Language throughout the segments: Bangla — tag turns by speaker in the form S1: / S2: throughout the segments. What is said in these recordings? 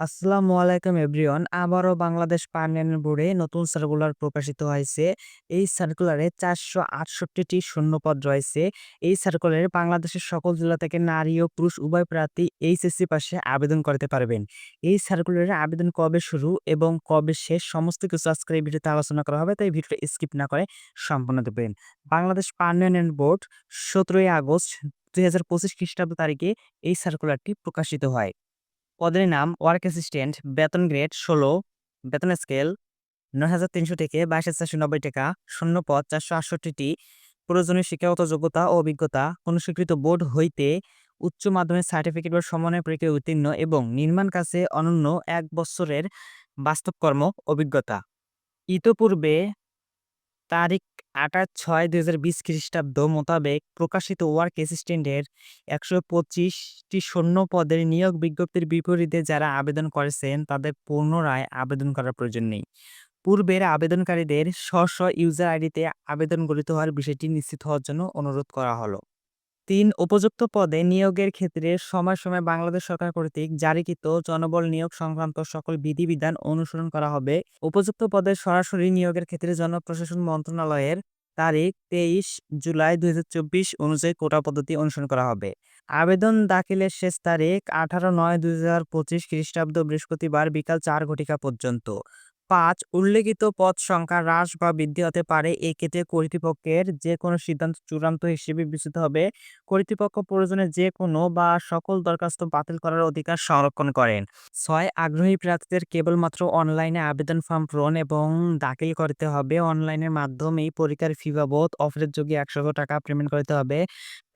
S1: আসসালামু আলাইকুম এভরিওয়ান। আবারও বাংলাদেশ পার্মানেন্ট বোর্ডে নতুন সার্কুলার প্রকাশিত হয়েছে। এই সার্কুলারে চারশো আটষট্টিটি শূন্যপদ রয়েছে। এই সার্কুলারে বাংলাদেশের সকল জেলা থেকে নারী ও পুরুষ উভয় প্রার্থী এইচএসসি পাশে আবেদন করতে পারবেন। এই সার্কুলারে আবেদন কবে শুরু এবং কবে শেষ সমস্ত কিছু আজকের এই ভিডিওতে আলোচনা করা হবে, তাই ভিডিওটা স্কিপ না করে সম্পূর্ণ দেবেন বাংলাদেশ পার্মানেন্ট বোর্ড সতেরোই আগস্ট দুই হাজার পঁচিশ খ্রিস্টাব্দ তারিখে এই সার্কুলারটি প্রকাশিত হয়। পদের নাম ওয়ার্ক অ্যাসিস্ট্যান্ট, বেতন গ্রেড ষোলো, বেতন স্কেল নয় হাজার তিনশো থেকে বাইশ হাজার চারশো নব্বই টাকা, শূন্য পদ চারশো আটষট্টিটি। প্রয়োজনীয় শিক্ষাগত যোগ্যতা ও অভিজ্ঞতা কোনো স্বীকৃত বোর্ড হইতে উচ্চ মাধ্যমিক সার্টিফিকেট বা সমন্বয় পরীক্ষায় উত্তীর্ণ এবং নির্মাণ কাজে অনন্য এক বছরের বাস্তব কর্ম অভিজ্ঞতা। ইতোপূর্বে তারিখ আঠাশ ছয় দুই হাজার বিশ খ্রিস্টাব্দ মোতাবেক প্রকাশিত ওয়ার্ক অ্যাসিস্ট্যান্টের একশো পঁচিশটি শূন্য পদের নিয়োগ বিজ্ঞপ্তির বিপরীতে যারা আবেদন করেছেন, তাদের পুনরায় আবেদন করার প্রয়োজন নেই। পূর্বের আবেদনকারীদের স্ব স্ব ইউজার আইডিতে আবেদন গঠিত হওয়ার বিষয়টি নিশ্চিত হওয়ার জন্য অনুরোধ করা হলো। তিন উপযুক্ত পদে নিয়োগের ক্ষেত্রে সময় সময় বাংলাদেশ সরকার কর্তৃক জারিকৃত জনবল নিয়োগ সংক্রান্ত সকল বিধিবিধান অনুসরণ করা হবে। উপযুক্ত পদে সরাসরি নিয়োগের ক্ষেত্রে জনপ্রশাসন মন্ত্রণালয়ের তারিখ তেইশ জুলাই দুই হাজার চব্বিশ অনুযায়ী কোটা পদ্ধতি অনুসরণ করা হবে। আবেদন দাখিলের শেষ তারিখ আঠারো নয় দুই হাজার পঁচিশ খ্রিস্টাব্দ বৃহস্পতিবার বিকাল চার ঘটিকা পর্যন্ত। পাঁচ উল্লেখিত পদ সংখ্যা হ্রাস বা বৃদ্ধি হতে পারে। এক্ষেত্রে কর্তৃপক্ষের যে কোনো সিদ্ধান্ত চূড়ান্ত হিসেবে বিবেচিত হবে। কর্তৃপক্ষ প্রয়োজনে যে কোনো বা সকল দরখাস্ত বাতিল করার অধিকার সংরক্ষণ করেন। ছয়, আগ্রহী প্রার্থীদের কেবলমাত্র অনলাইনে আবেদন ফর্ম পূরণ এবং দাখিল করতে হবে। অনলাইনের মাধ্যমেই পরীক্ষার ফি বাবদ অফারের যোগে একশো টাকা পেমেন্ট করতে হবে।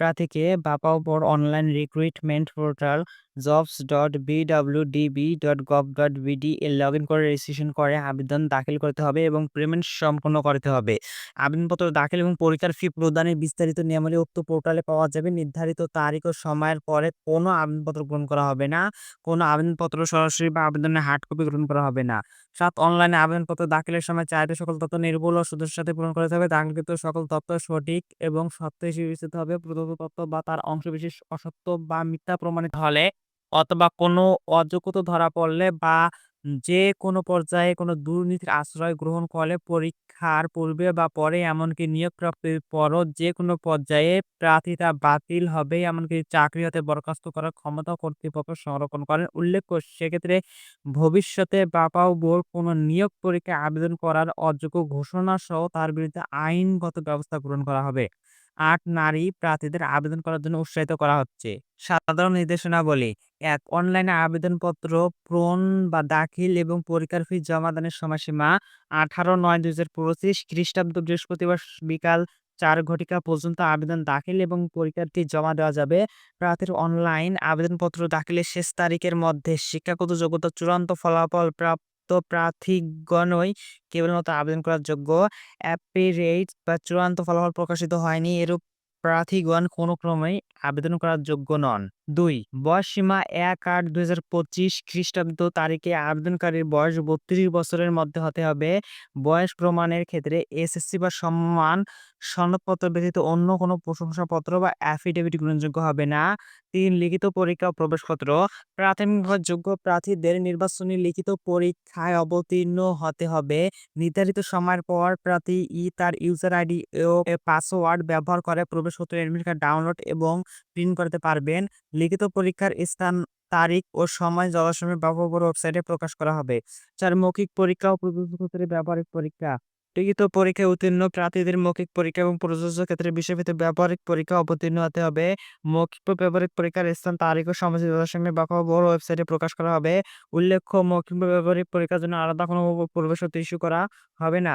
S1: প্রার্থীকে বাপাও board online recruitment portal jobs dot BWDB dot gov dot BD A log in করে রেজিস্ট্রেশন করে আবেদন দাখিল করতে হবে এবং পেমেন্ট সম্পন্ন করতে হবে। আবেদনপত্র দাখিল এবং পরীক্ষার ফি প্রদানের বিস্তারিত নিয়মাবলী উক্ত পোর্টালে পাওয়া যাবে। নির্ধারিত তারিখ ও সময়ের পরে কোনো আবেদনপত্র গ্রহণ করা হবে না। কোনো আবেদনপত্র সরাসরি বা আবেদনের হার্ড কপি গ্রহণ করা হবে না। সাত অনলাইনে আবেদনপত্র দাখিলের সময় চাহিদা সকল তথ্য নির্ভুল ও সুদের সাথে পূরণ করতে হবে দাখিলকৃত সকল তথ্য সঠিক এবং সত্য হিসেবে বিবেচিত হবে। প্রদত্ত তথ্য বা তার অংশবিশেষ অসত্য বা মিথ্যা প্রমাণিত হলে অথবা কোনো অযোগ্যতা ধরা পড়লে বা যে কোনো পর্যায়ে কোনো দুর্নীতির আশ্রয় গ্রহণ করলে পরীক্ষার পূর্বে বা পরে এমনকি নিয়োগ প্রাপ্তির পরও যে কোনো পর্যায়ে প্রার্থীতা বাতিল হবে। এমনকি চাকরি হতে বরখাস্ত করার ক্ষমতা কর্তৃপক্ষ সংরক্ষণ করেন। উল্লেখ্য, সেক্ষেত্রে ভবিষ্যতে বাপাও বোর্ড কোনো নিয়োগ পরীক্ষায় আবেদন করার অযোগ্য ঘোষণা সহ তার বিরুদ্ধে আইনগত ব্যবস্থা গ্রহণ করা হবে। আট নারী প্রার্থীদের আবেদন করার জন্য উৎসাহিত করা হচ্ছে। সাধারণ নির্দেশনাবলী এক অনলাইনে আবেদনপত্র, পূরণ বা দাখিল এবং পরীক্ষার ফি জমাদানের সময়সীমা আঠারো নয় দুই হাজার পঁচিশ খ্রিস্টাব্দ বৃহস্পতিবার বিকাল চার ঘটিকা পর্যন্ত আবেদন দাখিল এবং পরীক্ষার ফি জমা দেওয়া যাবে। প্রার্থীর অনলাইন আবেদনপত্র দাখিলের শেষ তারিখের মধ্যে শিক্ষাগত যোগ্যতা চূড়ান্ত ফলাফল প্রাপ্ত প্রার্থীগণই কেবলমাত্র আবেদন করার যোগ্য। অ্যাপিরেট বা চূড়ান্ত ফলাফল প্রকাশিত হয়নি, এরূপ প্রার্থীগণ কোনো ক্রমেই আবেদন করার যোগ্য নন। দুই বয়স সীমা এক আট দুই হাজার পঁচিশ খ্রিস্টাব্দ তারিখে আবেদনকারীর বয়স বত্রিশ বছরের মধ্যে হতে হবে। বয়স প্রমাণের ক্ষেত্রে এসএসসি বা সম্মান সনদপত্র ব্যতীত অন্য কোনো প্রশংসাপত্র বা অ্যাফিডেভিট গ্রহণযোগ্য হবে না। তিন, লিখিত পরীক্ষা ও প্রবেশপত্র। প্রাথমিকভাবে যোগ্য প্রার্থীদের নির্বাচনী লিখিত পরীক্ষায় অবতীর্ণ হতে হবে। নির্ধারিত সময়ের পর প্রার্থী ই তার ইউজার আইডি ও পাসওয়ার্ড ব্যবহার করে প্রবেশপত্র এডমিট কার্ড ডাউনলোড এবং প্রিন্ট করতে পারবেন। লিখিত পরীক্ষার স্থান, তারিখ ও সময় যথাসময়ে ব্যবহার ওয়েবসাইটে প্রকাশ করা হবে। চার, মৌখিক পরীক্ষা ও প্রবেশপত্রের ব্যবহারিক পরীক্ষা। লিখিত পরীক্ষায় উত্তীর্ণ প্রার্থীদের মৌখিক পরীক্ষা এবং প্রযোজ্য ক্ষেত্রে বিষয়ভিত্তিক ব্যবহারিক পরীক্ষা অবতীর্ণ হতে হবে। মৌখিক ব্যবহারিক পরীক্ষার স্থান, তারিখ ও সময় যথাসময়ে ব্যবহার ওয়েবসাইটে প্রকাশ করা হবে। উল্লেখ্য, মৌখিক ব্যবহারিক পরীক্ষার জন্য আলাদা কোনো প্রবেশপত্র ইস্যু করা হবে না।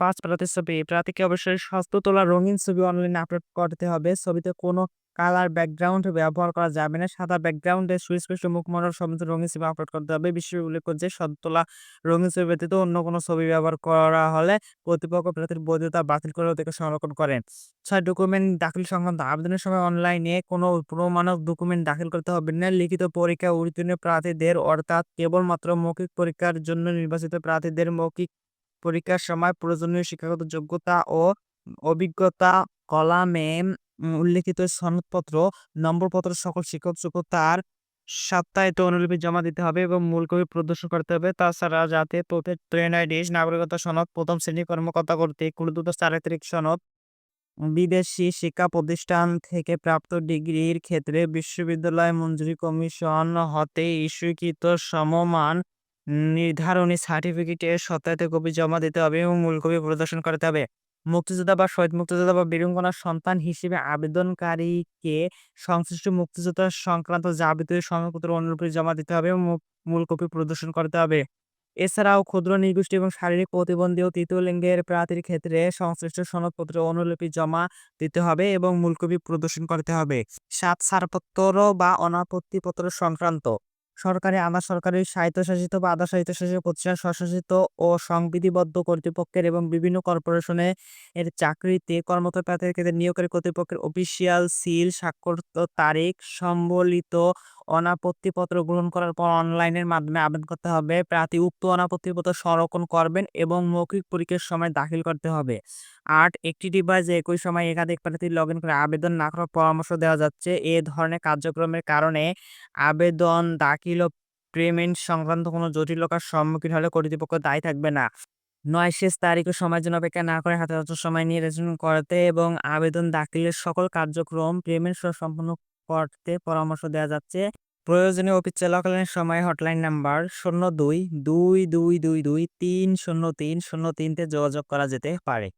S1: পাঁচ প্রার্থীর ছবি প্রার্থীকে অবশ্যই স্বাস্থ্য তোলা রঙিন ছবি অনলাইনে আপলোড করতে হবে। ছবিতে কোনো কালার ব্যাকগ্রাউন্ড ব্যবহার করা যাবে না। সাদা ব্যাকগ্রাউন্ডে সুস্পষ্ট মুখমণ্ডল সমস্ত রঙিন ছবি আপলোড করতে হবে। বিশেষ উল্লেখ করছে সদ্য তোলা রঙিন ছবি ব্যতীত অন্য কোনো ছবি ব্যবহার করা হলে কর্তৃপক্ষ প্রার্থীর বৈধতা বাতিল করে ওদেরকে সংরক্ষণ করেন। ছয় ডকুমেন্ট দাখিল সংক্রান্ত আবেদনের সময় অনলাইনে কোনো প্রমাণক ডকুমেন্ট দাখিল করতে হবে না। লিখিত পরীক্ষা উত্তীর্ণ প্রার্থীদের অর্থাৎ কেবলমাত্র মৌখিক পরীক্ষার জন্য নির্বাচিত প্রার্থীদের মৌখিক পরীক্ষার সময় প্রয়োজনীয় শিক্ষাগত যোগ্যতা ও অভিজ্ঞতা, কলামে উল্লেখিত সনদপত্র, নম্বরপত্র সকল শিক্ষক যোগ্যতার সপ্তাহে অনুলিপি জমা দিতে হবে এবং মূল কপি প্রদর্শন করতে হবে। তাছাড়া যাতে ট্রেন আইডি, নাগরিকতা সনদ, প্রথম শ্রেণি কর্মকর্তা কর্তৃক কুলদূত চারিত্রিক সনদ, বিদেশি শিক্ষা প্রতিষ্ঠান থেকে প্রাপ্ত ডিগ্রির ক্ষেত্রে বিশ্ববিদ্যালয় মঞ্জুরি কমিশন হতে ইস্যুকৃত সমমান নির্ধারণী সার্টিফিকেটের সত্যায়িত কপি জমা দিতে হবে এবং মূল কপি প্রদর্শন করতে হবে। মুক্তিযোদ্ধা বা শহীদ মুক্তিযোদ্ধা বা বীরঙ্গনার সন্তান হিসেবে আবেদনকারীকে সংশ্লিষ্ট মুক্তিযোদ্ধা সংক্রান্ত যাবতীয় সনদপত্র অনুলিপি জমা দিতে হবে এবং মূল কপি প্রদর্শন করতে হবে। এছাড়াও ক্ষুদ্র নৃগোষ্ঠী এবং শারীরিক প্রতিবন্ধী ও তৃতীয় লিঙ্গের প্রার্থীর ক্ষেত্রে সংশ্লিষ্ট সনদপত্র অনুলিপি জমা দিতে হবে এবং মূল কপি প্রদর্শন করতে হবে। সাত ছাড়পত্র বা অনাপত্তিপত্র সংক্রান্ত সরকারি আনা সরকারি স্বায়ত্তশাসিত বা আধা স্বায়ত্তশাসিত প্রতিষ্ঠান স্বশাসিত ও সংবিধিবদ্ধ কর্তৃপক্ষের এবং বিভিন্ন কর্পোরেশনে এর চাকরিতে কর্মরত প্রার্থীদের ক্ষেত্রে কর্তৃপক্ষের অফিসিয়াল সিল স্বাক্ষরিত তারিখ সম্বলিত অনাপত্তিপত্র গ্রহণ করার পর অনলাইনের মাধ্যমে আবেদন করতে হবে। প্রার্থী উক্ত অনাপত্তিপত্র সংরক্ষণ করবেন এবং মৌখিক পরীক্ষার সময় দাখিল করতে হবে। আট, একটি ডিভাইসে একই সময় একাধিক প্রার্থী লগ ইন করে আবেদন না করার পরামর্শ দেওয়া যাচ্ছে। এ ধরনের কার্যক্রমের কারণে আবেদন, দাখিল ও পেমেন্ট সংক্রান্ত কোনো জটিলতার সম্মুখীন হলে কর্তৃপক্ষ দায়ী থাকবে না। নয়, শেষ তারিখ ও সময়ের জন্য অপেক্ষা না করে হাতে সময় নিয়ে রেজিস্ট্রেশন করতে এবং আবেদন, দাখিলের সকল কার্যক্রম, পেমেন্ট সম্পন্ন করতে পরামর্শ দেওয়া যাচ্ছে। প্রয়োজনীয় অফিস চলাকালীন সময় হটলাইন নাম্বার শূন্য দুই দুই দুই দুই দুই তিন শূন্য তিন শূন্য তিনতে যোগাযোগ করা যেতে পারে।